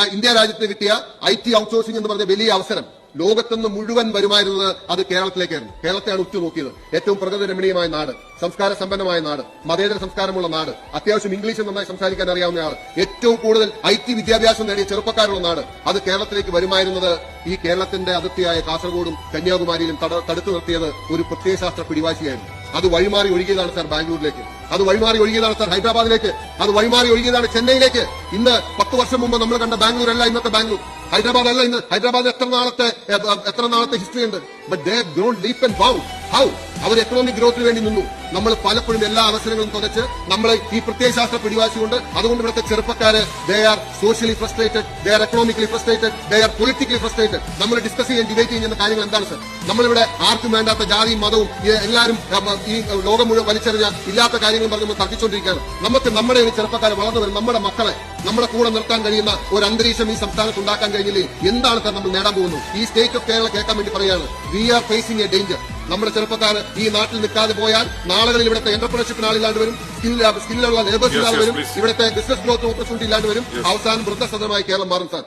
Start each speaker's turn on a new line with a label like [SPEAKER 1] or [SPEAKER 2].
[SPEAKER 1] India രാജ്യത്തിന് കിട്ടിയ I T outsourcing എന്ന് പറഞ്ഞ വലിയ അവസരം. ലോകത്തുനിന്ന് മുഴുവൻ വരുമായിരുന്നത് അത് കേരളത്തിലേക്കായിരുന്നു. കേരളത്തെയാണ് ഉറ്റുനോക്കിയത്. ഏറ്റവും പ്രകൃതി രമണീയമായ നാട് സംസ്കാര സമ്പന്നമായ നാട് മതേതര സംസ്കാരമുള്ള നാട് അത്യാവശ്യം ഇംഗ്ലീഷ് നന്നായി സംസാരിക്കാൻ അറിയാവുന്ന ആൾ ഏറ്റവും കൂടുതൽ ഐ ടി വിദ്യാഭ്യാസം നേടിയ ചെറുപ്പക്കാരുള്ള നാട്. അത് കേരളത്തിലേക്ക് വരുമായിരുന്നത് ഈ കേരളത്തിന്റെ അതിർത്തിയായ കാസർഗോഡും കന്യാകുമാരിയിലും തടുത്തു നിർത്തിയത് ഒരു പ്രത്യയശാസ്ത്ര പിടിവാശിയായിരുന്നു. അത് വഴിമാറി ഒഴുകിയതാണ് സാർ ബാംഗ്ലൂരിലേക്ക്. അത് വഴിമാറി ഒഴുകിയതാണ് സാർ ഹൈദരാബാദിലേക്ക്. അത് വഴിമാറി ഒഴുകിയതാണ് ചെന്നൈയിലേക്ക്. ഇന്ന് പത്ത് വർഷം മുമ്പ് നമ്മൾ കണ്ട ബാംഗ്ലൂർ അല്ല ഇന്നത്തെ ബാംഗ്ലൂർ. ഹൈദരാബാദ് അല്ല ഇന്ന്. ഹൈദരാബാദ് എത്ര നാളത്തെ എത്ര നാളത്തെ ഹിസ്റ്ററി ഉണ്ട്? But they deep and bow how? Our economic ഗ്രോത്തിന് വേണ്ടി നിന്നു. നമ്മൾ പലപ്പോഴും എല്ലാ അവസരങ്ങളും തുടച്ച് നമ്മൾ ഈ പ്രത്യയശാസ്ത്ര പിടിവാശിയുണ്ട് അതുകൊണ്ട് ഇവിടുത്തെ ചെറുപ്പക്കാര് they are socially frustrated they are economically frustrated they are politically frustrated നമ്മൾ ഡിസ്കസ് ചെയ്യാൻ ഡിബേറ്റ് ചെയ്യുന്ന കാര്യങ്ങൾ എന്താണ് സർ നമ്മളിവിടെ ആർക്കും വേണ്ടാത്ത ജാതിയും മതവും എല്ലാവരും ഈ ലോകം മുഴുവൻ വലിച്ചെറിഞ്ഞ ഇല്ലാത്ത കാര്യങ്ങൾ പറഞ്ഞ് നമ്മൾ തർക്കിച്ചുകൊണ്ടിരിക്കുകയാണ്. നമുക്ക് നമ്മുടെ ഒരു ചെറുപ്പക്കാരെ വളർന്നു വരും നമ്മുടെ മക്കളെ നമ്മുടെ കൂടെ നിർത്താൻ കഴിയുന്ന ഒരു അന്തരീക്ഷം ഈ സംസ്ഥാനത്ത് ഉണ്ടാക്കാൻ കഴിഞ്ഞില്ലേ? എന്താണ് സർ നമ്മൾ നേടാൻ പോകുന്നത്? ഈ സ്റ്റേറ്റ് ഓഫ് കേരള കേൾക്കാൻ വേണ്ടി പറയാണ് we are facing a danger നമ്മുടെ ചെറുപ്പക്കാർ ഈ നാട്ടിൽ നിൽക്കാതെ പോയാൽ നാളുകളിൽ ഇവിടുത്തെ എന്റർപ്രണർഷിപ്പിന് ആളില്ലാണ്ട് വരും. സ്കിൽ സ്കില്ലുള്ള ലേബേഴ്സ്
[SPEAKER 2] ഇല്ലാണ്ട്
[SPEAKER 1] ഇല്ലാതെ വരും. ഇവിടുത്തെ ബിസിനസ് ഗ്രോത്ത് ഓപ്പർച്യൂണിറ്റി ഇല്ലാണ്ട് വരും. അവസാനം വൃദ്ധസദനമായി കേരളം മാറും സാർ.